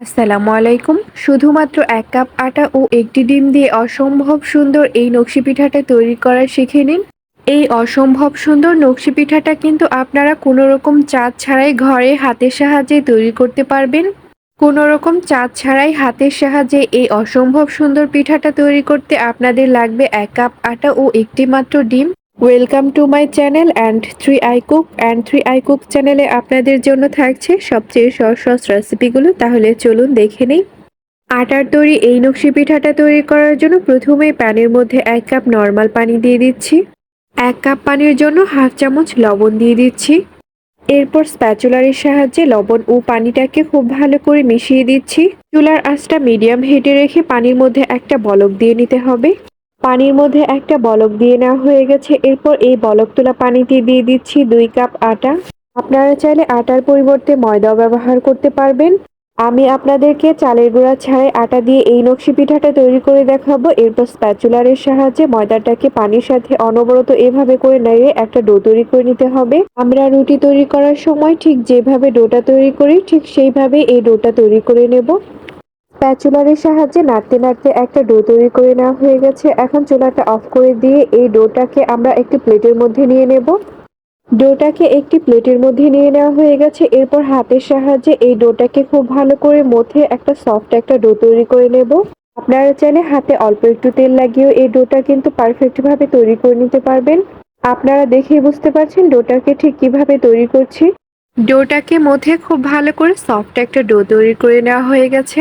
আসসালামু আলাইকুম। শুধুমাত্র এক কাপ আটা ও একটি ডিম দিয়ে অসম্ভব সুন্দর এই নকশি পিঠাটা তৈরি করা শিখে নিন। এই অসম্ভব সুন্দর নকশি পিঠাটা কিন্তু আপনারা কোনো রকম চাঁদ ছাড়াই ঘরে হাতের সাহায্যে তৈরি করতে পারবেন। কোনো রকম চাঁদ ছাড়াই হাতের সাহায্যে এই অসম্ভব সুন্দর পিঠাটা তৈরি করতে আপনাদের লাগবে এক কাপ আটা ও একটি মাত্র ডিম। Welcome to my channel and three I cook and three I cook চ্যানেলে আপনাদের জন্য থাকছে সবচেয়ে সহজ রেসিপিগুলো তাহলে চলুন দেখে নিই। আটার তৈরি এই নকশি পিঠাটা তৈরি করার জন্য প্রথমে প্যানের মধ্যে এক কাপ নর্মাল পানি দিয়ে দিচ্ছি। এক কাপ পানির জন্য হাফ চামচ লবণ দিয়ে দিচ্ছি। এরপর স্প্যাচুলারের সাহায্যে লবণ ও পানিটাকে খুব ভালো করে মিশিয়ে দিচ্ছি। চুলার আঁচটা মিডিয়াম হিটে রেখে পানির মধ্যে একটা বলক দিয়ে নিতে হবে। পানির মধ্যে একটা বলক দিয়ে নেওয়া হয়ে গেছে। এরপর এই বলক তোলা পানিতে দিয়ে দিচ্ছি দুই কাপ আটা। আপনারা চাইলে আটার পরিবর্তে ময়দাও ব্যবহার করতে পারবেন। আমি আপনাদেরকে চালের গুঁড়া ছাড়াই আটা দিয়ে এই নকশি পিঠাটা তৈরি করে দেখাবো। এরপর স্প্যাচুলারের সাহায্যে ময়দাটাকে পানির সাথে অনবরত এভাবে করে নেড়ে একটা ডো তৈরি করে নিতে হবে। আমরা রুটি তৈরি করার সময় ঠিক যেভাবে ডোটা তৈরি করি, ঠিক সেইভাবে এই ডোটা তৈরি করে নেব। স্প্যাচুলারের সাহায্যে নাড়তে নাড়তে একটা ডো তৈরি করে নেওয়া হয়ে গেছে। এখন চুলাটা অফ করে দিয়ে এই ডোটাকে আমরা একটি প্লেটের মধ্যে নিয়ে নেব। ডোটাকে একটি প্লেটের মধ্যে নিয়ে নেওয়া হয়ে গেছে। এরপর হাতের সাহায্যে এই ডোটাকে খুব ভালো করে মথে একটা সফট একটা ডো তৈরি করে নেব। আপনারা চাইলে হাতে অল্প একটু তেল লাগিয়েও এই ডোটা কিন্তু পারফেক্টভাবে তৈরি করে নিতে পারবেন। আপনারা দেখেই বুঝতে পারছেন ডোটাকে ঠিক কীভাবে তৈরি করছি। ডোটাকে মধ্যে খুব ভালো করে সফট একটা ডো তৈরি করে নেওয়া হয়ে গেছে।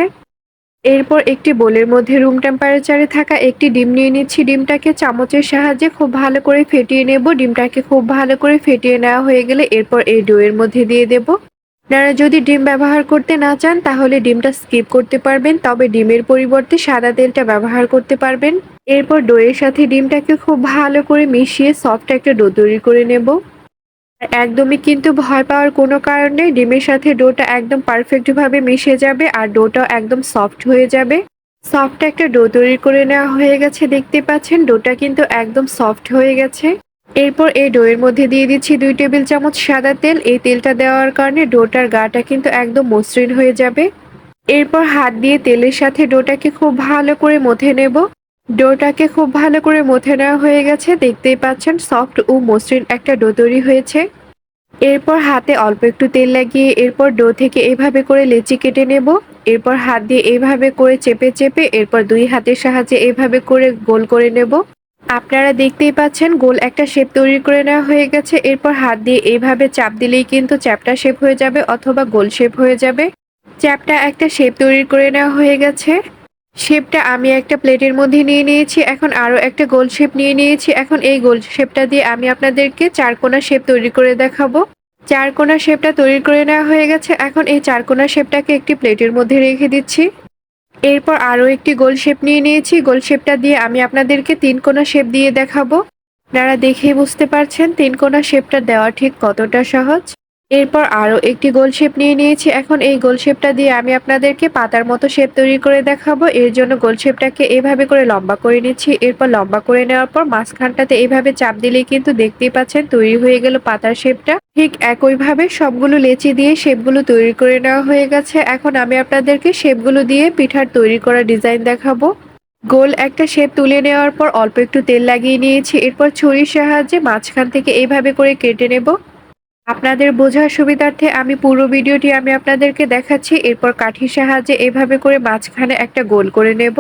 এরপর একটি বোলের মধ্যে রুম টেম্পারেচারে থাকা একটি ডিম নিয়ে নিচ্ছি। ডিমটাকে চামচের সাহায্যে খুব ভালো করে ফেটিয়ে নেব। ডিমটাকে খুব ভালো করে ফেটিয়ে নেওয়া হয়ে গেলে এরপর এই ডোয়ের মধ্যে দিয়ে দেব। আপনারা যদি ডিম ব্যবহার করতে না চান, তাহলে ডিমটা স্কিপ করতে পারবেন, তবে ডিমের পরিবর্তে সাদা তেলটা ব্যবহার করতে পারবেন। এরপর ডোয়ের সাথে ডিমটাকে খুব ভালো করে মিশিয়ে সফট একটা ডো তৈরি করে নেব। একদমই কিন্তু ভয় পাওয়ার কোনো কারণ নেই। ডিমের সাথে ডোটা একদম পারফেক্টভাবে মিশে যাবে আর ডোটাও একদম সফট হয়ে যাবে। সফট একটা ডো তৈরি করে নেওয়া হয়ে গেছে, দেখতে পাচ্ছেন? ডোটা কিন্তু একদম সফট হয়ে গেছে। এরপর এই ডোয়ের মধ্যে দিয়ে দিচ্ছি দুই টেবিল চামচ সাদা তেল। এই তেলটা দেওয়ার কারণে ডোটার গাটা কিন্তু একদম মসৃণ হয়ে যাবে। এরপর হাত দিয়ে তেলের সাথে ডোটাকে খুব ভালো করে মথে নেব। ডোটাকে খুব ভালো করে মথে নেওয়া হয়ে গেছে। দেখতেই পাচ্ছেন, সফট ও মসৃণ একটা ডো তৈরি হয়েছে। এরপর হাতে অল্প একটু তেল লাগিয়ে এরপর ডো থেকে এভাবে করে লেচি কেটে নেব। এরপর হাত দিয়ে এইভাবে করে চেপে চেপে এরপর দুই হাতের সাহায্যে এভাবে করে গোল করে নেব। আপনারা দেখতেই পাচ্ছেন, গোল একটা শেপ তৈরি করে নেওয়া হয়ে গেছে। এরপর হাত দিয়ে এইভাবে চাপ দিলেই কিন্তু চ্যাপটা শেপ হয়ে যাবে অথবা গোল শেপ হয়ে যাবে। চ্যাপটা একটা শেপ তৈরি করে নেওয়া হয়ে গেছে। শেপটা আমি একটা প্লেটের মধ্যে নিয়ে নিয়েছি, এখন আরও একটা গোল শেপ নিয়ে নিয়েছি। এখন এই গোল শেপটা দিয়ে আমি আপনাদেরকে চারকোনা শেপ তৈরি করে দেখাবো। চারকোনা শেপটা তৈরি করে নেওয়া হয়ে গেছে, এখন এই চারকোনা শেপটাকে একটি প্লেটের মধ্যে রেখে দিচ্ছি। এরপর আরও একটি গোল শেপ নিয়ে নিয়েছি, গোল শেপটা দিয়ে আমি আপনাদেরকে তিন কোনা শেপ দিয়ে দেখাবো। আপনারা দেখেই বুঝতে পারছেন তিন কোনা শেপটা দেওয়া ঠিক কতটা সহজ। এরপর আরও একটি গোল শেপ নিয়ে নিয়েছি। এখন এই গোল শেপটা দিয়ে আমি আপনাদেরকে পাতার মতো শেপ তৈরি করে দেখাবো। এর জন্য গোল শেপটাকে এভাবে করে লম্বা করে নিচ্ছি। এরপর লম্বা করে নেওয়ার পর মাঝখানটাতে এইভাবে চাপ দিলেই কিন্তু দেখতেই পাচ্ছেন তৈরি হয়ে গেল পাতার শেপটা। ঠিক একইভাবে সবগুলো লেচি দিয়ে শেপগুলো তৈরি করে নেওয়া হয়ে গেছে। এখন আমি আপনাদেরকে শেপগুলো দিয়ে পিঠার তৈরি করা ডিজাইন দেখাবো। গোল একটা শেপ তুলে নেওয়ার পর অল্প একটু তেল লাগিয়ে নিয়েছি। এরপর ছুরির সাহায্যে মাঝখান থেকে এইভাবে করে কেটে নেব। আপনাদের বোঝার সুবিধার্থে আমি পুরো ভিডিওটি আমি আপনাদেরকে দেখাচ্ছি। এরপর কাঠির সাহায্যে এভাবে করে মাঝখানে একটা গোল করে নেব।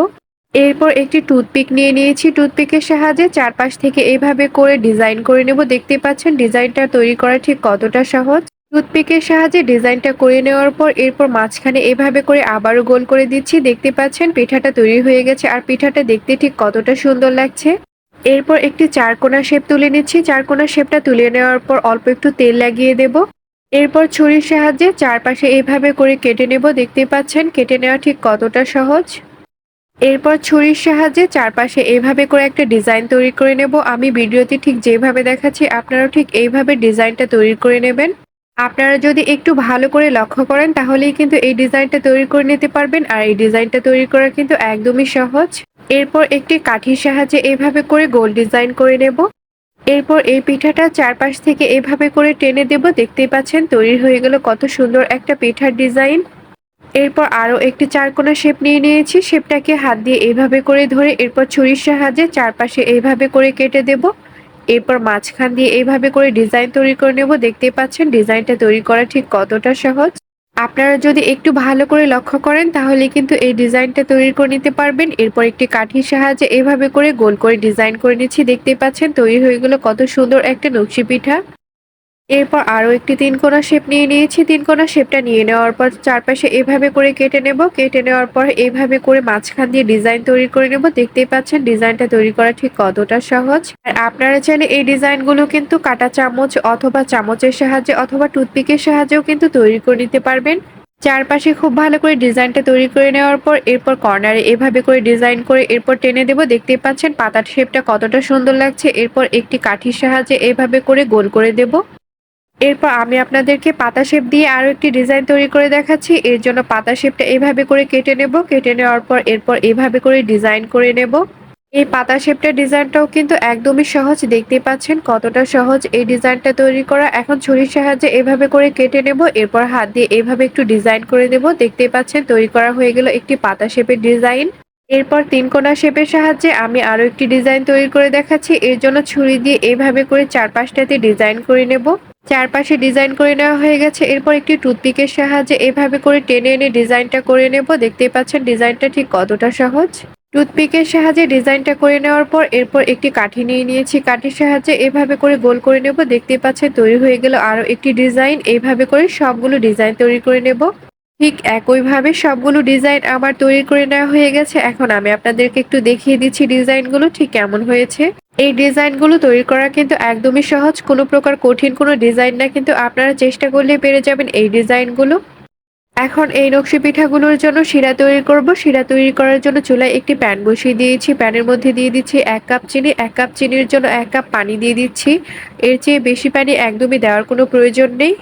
এরপর একটি টুথপিক নিয়ে নিয়েছি। টুথপিকের সাহায্যে চারপাশ থেকে এভাবে করে ডিজাইন করে নেব। দেখতে পাচ্ছেন, ডিজাইনটা তৈরি করা ঠিক কতটা সহজ। টুথপিকের সাহায্যে ডিজাইনটা করে নেওয়ার পর এরপর মাঝখানে এভাবে করে আবারও গোল করে দিচ্ছি। দেখতে পাচ্ছেন, পিঠাটা তৈরি হয়ে গেছে। আর পিঠাটা দেখতে ঠিক কতটা সুন্দর লাগছে। এরপর একটি চারকোনা শেপ তুলে নিচ্ছি। চারকোনা শেপটা তুলে নেওয়ার পর অল্প একটু তেল লাগিয়ে দেব। এরপর ছুরির সাহায্যে চারপাশে এইভাবে করে কেটে নেব। দেখতে পাচ্ছেন, কেটে নেওয়া ঠিক কতটা সহজ। এরপর ছুরির সাহায্যে চারপাশে এইভাবে করে একটা ডিজাইন তৈরি করে নেব। আমি ভিডিওতে ঠিক যেভাবে দেখাচ্ছি, আপনারাও ঠিক এইভাবে ডিজাইনটা তৈরি করে নেবেন। আপনারা যদি একটু ভালো করে লক্ষ্য করেন, তাহলেই কিন্তু এই ডিজাইনটা তৈরি করে নিতে পারবেন। আর এই ডিজাইনটা তৈরি করা কিন্তু একদমই সহজ। এরপর একটি কাঠির সাহায্যে এভাবে করে গোল ডিজাইন করে নেব। এরপর এই পিঠাটা চারপাশ থেকে এভাবে করে টেনে দেব। দেখতেই পাচ্ছেন, তৈরি হয়ে গেল কত সুন্দর একটা পিঠার ডিজাইন। এরপর আরও একটি চারকোনা শেপ নিয়ে নিয়েছি। শেপটাকে হাত দিয়ে এইভাবে করে ধরে এরপর ছুরির সাহায্যে চারপাশে এইভাবে করে কেটে দেব। এরপর মাঝখান দিয়ে এইভাবে করে ডিজাইন তৈরি করে নেব। দেখতেই পাচ্ছেন, ডিজাইনটা তৈরি করা ঠিক কতটা সহজ। আপনারা যদি একটু ভালো করে লক্ষ্য করেন, তাহলে কিন্তু এই ডিজাইনটা তৈরি করে নিতে পারবেন। এরপর একটি কাঠির সাহায্যে এভাবে করে গোল করে ডিজাইন করে নিচ্ছি। দেখতে পাচ্ছেন তৈরি হয়ে গেলো কত সুন্দর একটা নকশি পিঠা। এরপর আরও একটি তিন কোনা শেপ নিয়ে নিয়েছি। তিন কোনা শেপটা নিয়ে নেওয়ার পর চারপাশে এভাবে করে কেটে নেব। কেটে নেওয়ার পর এইভাবে করে মাঝখান দিয়ে ডিজাইন তৈরি করে নেব। দেখতেই পাচ্ছেন ডিজাইনটা তৈরি করা ঠিক কতটা সহজ। আর আপনারা চাইলে এই ডিজাইনগুলো কিন্তু কাটা চামচ অথবা চামচের সাহায্যে অথবা টুথপিকের সাহায্যেও কিন্তু তৈরি করে নিতে পারবেন। চারপাশে খুব ভালো করে ডিজাইনটা তৈরি করে নেওয়ার পর এরপর কর্নারে এভাবে করে ডিজাইন করে এরপর টেনে দেব। দেখতেই পাচ্ছেন পাতার শেপটা কতটা সুন্দর লাগছে। এরপর একটি কাঠির সাহায্যে এভাবে করে গোল করে দেব। এরপর আমি আপনাদেরকে পাতা শেপ দিয়ে আরও একটি ডিজাইন তৈরি করে দেখাচ্ছি। এর জন্য পাতা শেপটা এভাবে করে কেটে নেব। কেটে নেওয়ার পর এরপর এভাবে করে ডিজাইন করে নেব। এই পাতা শেপটা ডিজাইনটাও কিন্তু একদমই সহজ। দেখতে পাচ্ছেন কতটা সহজ এই ডিজাইনটা তৈরি করা। এখন ছুরির সাহায্যে এভাবে করে কেটে নেব। এরপর হাত দিয়ে এভাবে একটু ডিজাইন করে দেব দেখতে পাচ্ছেন তৈরি করা হয়ে গেল একটি পাতা শেপের ডিজাইন। এরপর তিন কোনা শেপের সাহায্যে আমি আরও একটি ডিজাইন তৈরি করে দেখাচ্ছি। এর জন্য ছুরি দিয়ে এইভাবে করে চারপাশটাতে ডিজাইন করে নেব। চারপাশে ডিজাইন করে নেওয়া হয়ে গেছে। এরপর একটি টুথপিকের সাহায্যে এভাবে করে টেনে এনে ডিজাইনটা করে নেব। দেখতেই পাচ্ছেন ডিজাইনটা ঠিক কতটা সহজ। টুথপিকের সাহায্যে ডিজাইনটা করে নেওয়ার পর এরপর একটি কাঠি নিয়ে নিয়েছি। কাঠির সাহায্যে এভাবে করে গোল করে নেব। দেখতেই পাচ্ছেন তৈরি হয়ে গেল আরও একটি ডিজাইন। এইভাবে করে সবগুলো ডিজাইন তৈরি করে নেব। ঠিক একইভাবে সবগুলো ডিজাইন আমার তৈরি করে নেওয়া হয়ে গেছে। এখন আমি আপনাদেরকে একটু দেখিয়ে দিচ্ছি ডিজাইনগুলো। ঠিক কেমন হয়েছে? এই ডিজাইনগুলো তৈরি করা কিন্তু একদমই সহজ। কোনো প্রকার কঠিন কোনো ডিজাইন না, কিন্তু আপনারা চেষ্টা করলে পেরে যাবেন এই ডিজাইনগুলো। এখন এই নকশি পিঠাগুলোর জন্য শিরা তৈরি করব। শিরা তৈরি করার জন্য চুলায় একটি প্যান বসিয়ে দিয়েছি। প্যানের মধ্যে দিয়ে দিচ্ছি এক কাপ চিনি। এক কাপ চিনির জন্য এক কাপ পানি দিয়ে দিচ্ছি। এর চেয়ে বেশি পানি একদমই দেওয়ার কোনো প্রয়োজন নেই।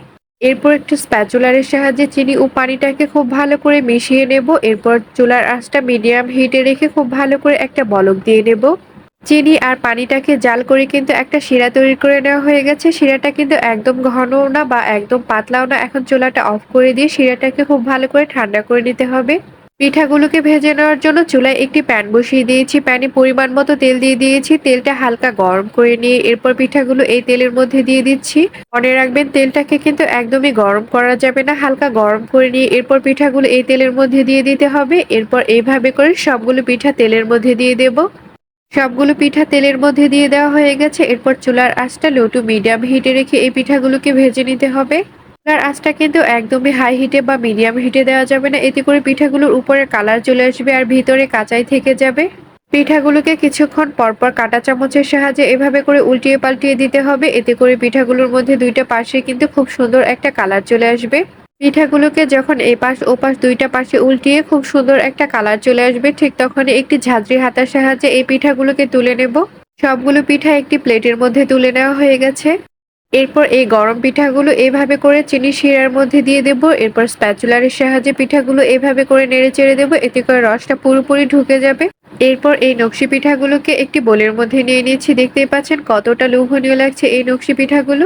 এরপর একটু স্প্যাচুলারের সাহায্যে চিনি ও পানিটাকে খুব ভালো করে মিশিয়ে নেব। এরপর চুলার আঁচটা মিডিয়াম হিটে রেখে খুব ভালো করে একটা বলক দিয়ে নেব। চিনি আর পানিটাকে জাল করে কিন্তু একটা শিরা তৈরি করে নেওয়া হয়ে গেছে। শিরাটা কিন্তু একদম ঘনও না বা একদম পাতলাও না। এখন চুলাটা অফ করে দিয়ে শিরাটাকে খুব ভালো করে ঠান্ডা করে নিতে হবে। পিঠাগুলোকে ভেজে নেওয়ার জন্য চুলায় একটি প্যান বসিয়ে দিয়েছি। প্যানে পরিমাণ মতো তেল দিয়ে দিয়েছি। তেলটা হালকা গরম করে নিয়ে এরপর পিঠাগুলো এই তেলের মধ্যে দিয়ে দিচ্ছি। মনে রাখবেন তেলটাকে কিন্তু একদমই গরম করা যাবে না। হালকা গরম করে নিয়ে এরপর পিঠাগুলো এই তেলের মধ্যে দিয়ে দিতে হবে। এরপর এইভাবে করে সবগুলো পিঠা তেলের মধ্যে দিয়ে দেব। সবগুলো পিঠা তেলের মধ্যে দিয়ে দেওয়া হয়ে গেছে। এরপর চুলার আঁচটা লো টু মিডিয়াম হিটে রেখে এই পিঠাগুলোকে ভেজে নিতে হবে। চুলার আঁচটা কিন্তু একদমই হাই হিটে বা মিডিয়াম হিটে দেওয়া যাবে না। এতে করে পিঠাগুলোর উপরে কালার চলে আসবে আর ভিতরে কাঁচাই থেকে যাবে। পিঠাগুলোকে কিছুক্ষণ পরপর কাটা চামচের সাহায্যে এভাবে করে উল্টিয়ে পাল্টিয়ে দিতে হবে। এতে করে পিঠাগুলোর মধ্যে দুইটা পাশে কিন্তু খুব সুন্দর একটা কালার চলে আসবে। পিঠাগুলোকে যখন এই পাশ ও পাশ দুইটা পাশে উল্টিয়ে খুব সুন্দর একটা কালার চলে আসবে, ঠিক তখনই একটি ঝাঁঝরি হাতার সাহায্যে এই পিঠাগুলোকে তুলে নেব। সবগুলো পিঠা একটি প্লেটের মধ্যে তুলে নেওয়া হয়ে গেছে। এরপর এই গরম পিঠাগুলো এভাবে করে চিনি শিরার মধ্যে দিয়ে দেব। এরপর স্প্যাচুলারের সাহায্যে পিঠাগুলো এভাবে করে নেড়ে চেড়ে দেবো। এতে করে রসটা পুরোপুরি ঢুকে যাবে। এরপর এই নকশি পিঠাগুলোকে একটি বোলের মধ্যে নিয়ে নিয়েছি। দেখতেই পাচ্ছেন কতটা লোভনীয় লাগছে এই নকশি পিঠাগুলো।